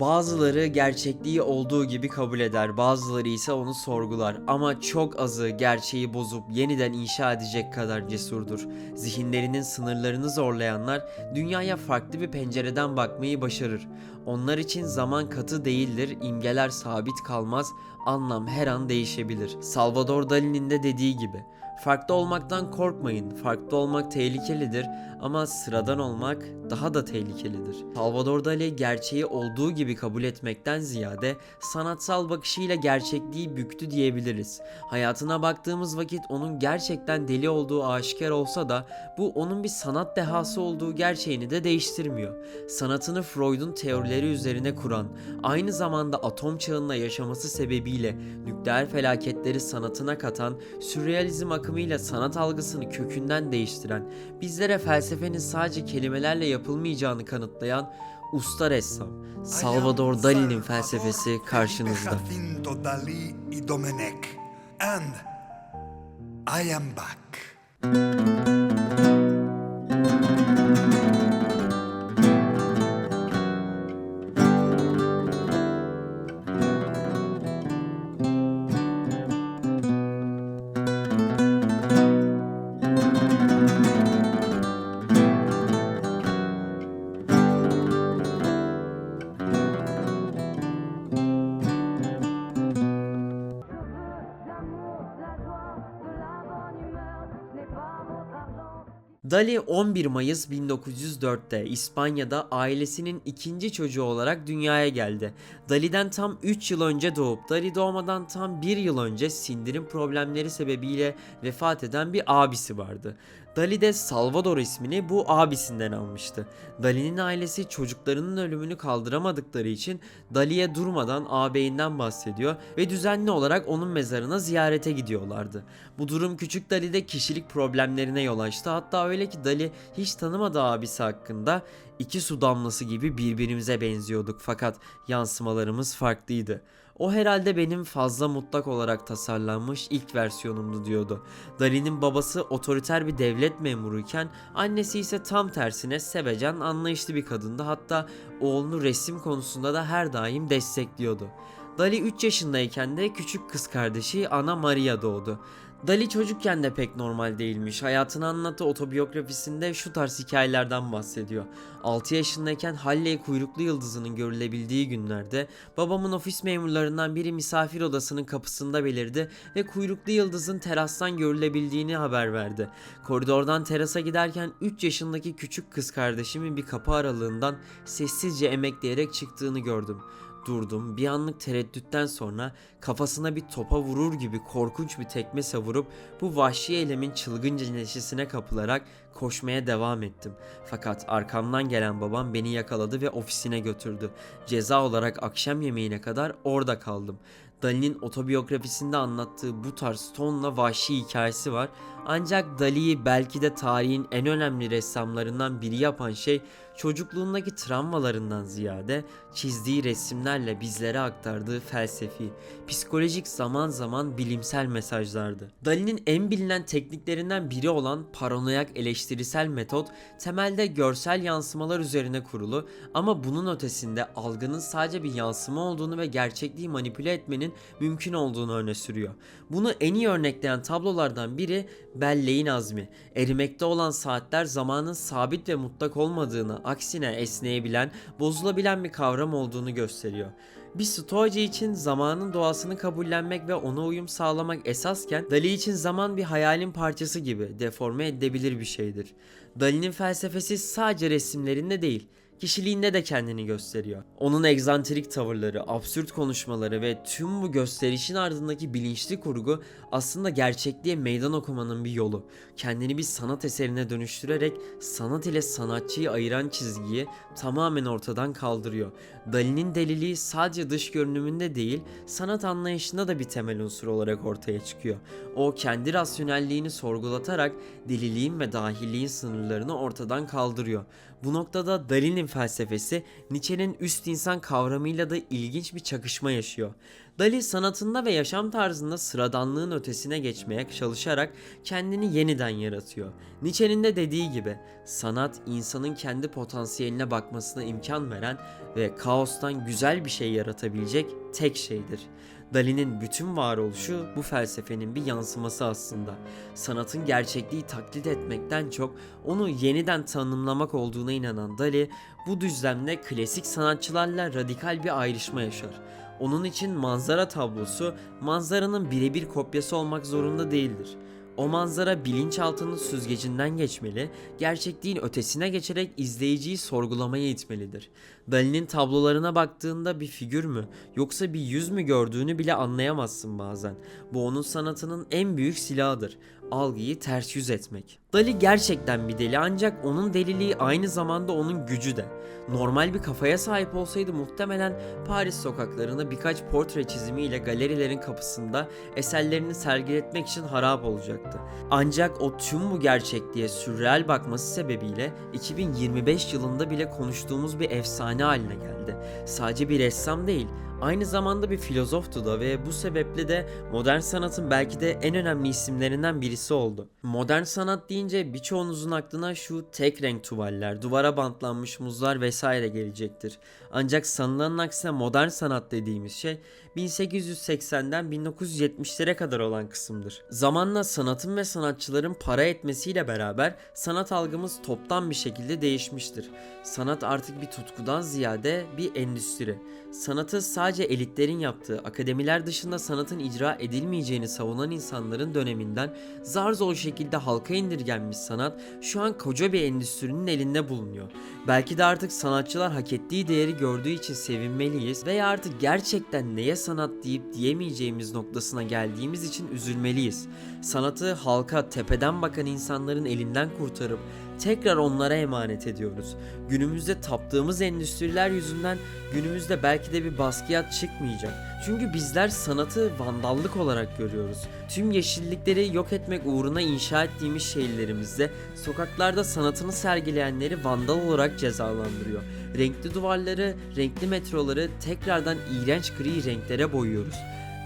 Bazıları gerçekliği olduğu gibi kabul eder, bazıları ise onu sorgular. Ama çok azı gerçeği bozup yeniden inşa edecek kadar cesurdur. Zihinlerinin sınırlarını zorlayanlar dünyaya farklı bir pencereden bakmayı başarır. Onlar için zaman katı değildir, imgeler sabit kalmaz, anlam her an değişebilir. Salvador Dali'nin de dediği gibi. Farklı olmaktan korkmayın. Farklı olmak tehlikelidir ama sıradan olmak daha da tehlikelidir. Salvador Dali gerçeği olduğu gibi kabul etmekten ziyade sanatsal bakışıyla gerçekliği büktü diyebiliriz. Hayatına baktığımız vakit onun gerçekten deli olduğu aşikar olsa da bu onun bir sanat dehası olduğu gerçeğini de değiştirmiyor. Sanatını Freud'un teorileri üzerine kuran, aynı zamanda atom çağında yaşaması sebebiyle nükleer felaketleri sanatına katan, sürrealizm akımıyla sanat algısını kökünden değiştiren, bizlere felsefenin sadece kelimelerle yapılmayacağını kanıtlayan usta ressam Salvador Dali'nin felsefesi karşınızda. And I am back. Dali 11 Mayıs 1904'te İspanya'da ailesinin ikinci çocuğu olarak dünyaya geldi. Dali'den tam 3 yıl önce doğup Dali doğmadan tam 1 yıl önce sindirim problemleri sebebiyle vefat eden bir abisi vardı. Dali de Salvador ismini bu abisinden almıştı. Dali'nin ailesi çocuklarının ölümünü kaldıramadıkları için Dali'ye durmadan ağabeyinden bahsediyor ve düzenli olarak onun mezarına ziyarete gidiyorlardı. Bu durum küçük Dali'de kişilik problemlerine yol açtı. Hatta öyle ki Dali hiç tanımadığı abisi hakkında iki su damlası gibi birbirimize benziyorduk fakat yansımalarımız farklıydı. O herhalde benim fazla mutlak olarak tasarlanmış ilk versiyonumdu diyordu. Dali'nin babası otoriter bir devlet memuruyken annesi ise tam tersine sevecen anlayışlı bir kadındı. Hatta oğlunu resim konusunda da her daim destekliyordu. Dali 3 yaşındayken de küçük kız kardeşi Ana Maria doğdu. Dali çocukken de pek normal değilmiş. Hayatını anlattığı otobiyografisinde şu tarz hikayelerden bahsediyor. 6 yaşındayken Halley kuyruklu yıldızının görülebildiği günlerde babamın ofis memurlarından biri misafir odasının kapısında belirdi ve kuyruklu yıldızın terastan görülebildiğini haber verdi. Koridordan terasa giderken 3 yaşındaki küçük kız kardeşimin bir kapı aralığından sessizce emekleyerek çıktığını gördüm. Durdum. Bir anlık tereddütten sonra kafasına bir topa vurur gibi korkunç bir tekme savurup bu vahşi eylemin çılgınca neşesine kapılarak koşmaya devam ettim. Fakat arkamdan gelen babam beni yakaladı ve ofisine götürdü. Ceza olarak akşam yemeğine kadar orada kaldım. Dali'nin otobiyografisinde anlattığı bu tarz tonla vahşi hikayesi var. Ancak Dali'yi belki de tarihin en önemli ressamlarından biri yapan şey çocukluğundaki travmalarından ziyade çizdiği resimlerle bizlere aktardığı felsefi, psikolojik zaman zaman bilimsel mesajlardı. Dali'nin en bilinen tekniklerinden biri olan paranoyak eleştirisel metot temelde görsel yansımalar üzerine kurulu ama bunun ötesinde algının sadece bir yansıma olduğunu ve gerçekliği manipüle etmenin mümkün olduğunu öne sürüyor. Bunu en iyi örnekleyen tablolardan biri Belleğin azmi. Erimekte olan saatler zamanın sabit ve mutlak olmadığını, aksine esneyebilen, bozulabilen bir kavram olduğunu gösteriyor. Bir stoacı için zamanın doğasını kabullenmek ve ona uyum sağlamak esasken Dali için zaman bir hayalin parçası gibi deforme edilebilir bir şeydir. Dali'nin felsefesi sadece resimlerinde değil, kişiliğinde de kendini gösteriyor. Onun egzantrik tavırları, absürt konuşmaları ve tüm bu gösterişin ardındaki bilinçli kurgu aslında gerçekliğe meydan okumanın bir yolu. Kendini bir sanat eserine dönüştürerek sanat ile sanatçıyı ayıran çizgiyi tamamen ortadan kaldırıyor. Dali'nin deliliği sadece dış görünümünde değil, sanat anlayışında da bir temel unsur olarak ortaya çıkıyor. O kendi rasyonelliğini sorgulatarak deliliğin ve dahilliğin sınırlarını ortadan kaldırıyor. Bu noktada Dali'nin felsefesi Nietzsche'nin üst insan kavramıyla da ilginç bir çakışma yaşıyor. Dali sanatında ve yaşam tarzında sıradanlığın ötesine geçmeye çalışarak kendini yeniden yaratıyor. Nietzsche'nin de dediği gibi sanat insanın kendi potansiyeline bakmasına imkan veren ve kaostan güzel bir şey yaratabilecek tek şeydir. Dali'nin bütün varoluşu bu felsefenin bir yansıması aslında. Sanatın gerçekliği taklit etmekten çok onu yeniden tanımlamak olduğuna inanan Dali bu düzlemde klasik sanatçılarla radikal bir ayrışma yaşar. Onun için manzara tablosu manzaranın birebir kopyası olmak zorunda değildir. O manzara bilinçaltının süzgecinden geçmeli, gerçekliğin ötesine geçerek izleyiciyi sorgulamaya itmelidir. Dali'nin tablolarına baktığında bir figür mü yoksa bir yüz mü gördüğünü bile anlayamazsın bazen. Bu onun sanatının en büyük silahıdır. Algıyı ters yüz etmek. Dali gerçekten bir deli ancak onun deliliği aynı zamanda onun gücü de. Normal bir kafaya sahip olsaydı muhtemelen Paris sokaklarında birkaç portre çizimiyle galerilerin kapısında eserlerini sergiletmek için harap olacaktı. Ancak o tüm bu gerçekliğe sürreal bakması sebebiyle 2025 yılında bile konuştuğumuz bir efsane haline geldi. Sadece bir ressam değil, aynı zamanda bir filozoftu da ve bu sebeple de modern sanatın belki de en önemli isimlerinden birisi oldu. Modern sanat deyince birçoğunuzun aklına şu tek renk tuvaller, duvara bantlanmış muzlar vesaire gelecektir. Ancak sanılanın aksine modern sanat dediğimiz şey 1880'den 1970'lere kadar olan kısımdır. Zamanla sanatın ve sanatçıların para etmesiyle beraber sanat algımız toptan bir şekilde değişmiştir. Sanat artık bir tutkudan ziyade bir endüstri. Sanatı sadece elitlerin yaptığı, akademiler dışında sanatın icra edilmeyeceğini savunan insanların döneminden zar zor şekilde halka indirgenmiş sanat şu an koca bir endüstrinin elinde bulunuyor. Belki de artık sanatçılar hak ettiği değeri gördüğü için sevinmeliyiz veya artık gerçekten neye sanat deyip diyemeyeceğimiz noktasına geldiğimiz için üzülmeliyiz. Sanatı halka tepeden bakan insanların elinden kurtarıp tekrar onlara emanet ediyoruz. Günümüzde taptığımız endüstriler yüzünden günümüzde belki de bir baskıyat çıkmayacak. Çünkü bizler sanatı vandallık olarak görüyoruz. Tüm yeşillikleri yok etmek uğruna inşa ettiğimiz şehirlerimizde sokaklarda sanatını sergileyenleri vandal olarak cezalandırıyor. Renkli duvarları, renkli metroları tekrardan iğrenç gri renklere boyuyoruz.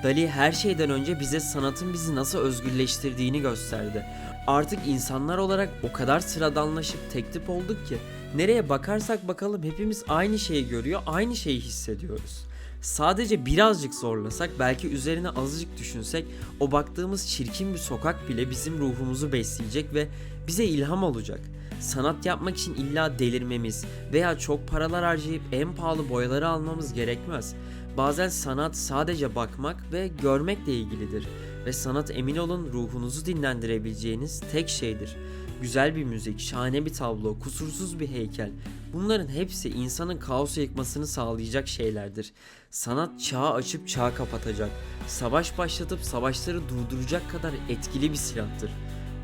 Dali her şeyden önce bize sanatın bizi nasıl özgürleştirdiğini gösterdi. Artık insanlar olarak o kadar sıradanlaşıp tek tip olduk ki nereye bakarsak bakalım hepimiz aynı şeyi görüyor, aynı şeyi hissediyoruz. Sadece birazcık zorlasak, belki üzerine azıcık düşünsek, o baktığımız çirkin bir sokak bile bizim ruhumuzu besleyecek ve bize ilham olacak. Sanat yapmak için illa delirmemiz veya çok paralar harcayıp en pahalı boyaları almamız gerekmez. Bazen sanat sadece bakmak ve görmekle ilgilidir ve sanat emin olun ruhunuzu dinlendirebileceğiniz tek şeydir. Güzel bir müzik, şahane bir tablo, kusursuz bir heykel. Bunların hepsi insanın kaosu yıkmasını sağlayacak şeylerdir. Sanat çağı açıp çağı kapatacak. Savaş başlatıp savaşları durduracak kadar etkili bir silahtır.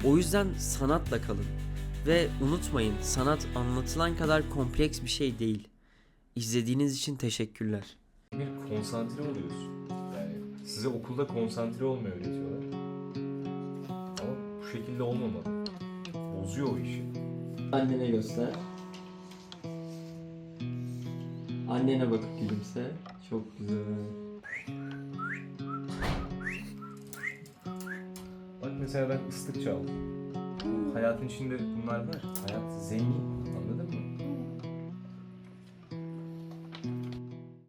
O yüzden sanatla kalın. Ve unutmayın sanat anlatılan kadar kompleks bir şey değil. İzlediğiniz için teşekkürler. bir konsantre oluyorsun. Yani size okulda konsantre olmayı öğretiyorlar. Ama bu şekilde olmamalı. Bozuyor o işi. Annene göster. Annene bakıp gülümse. Çok güzel. Bak mesela ben ıslık çaldım. Hayatın içinde bunlar var. Hayat zengin.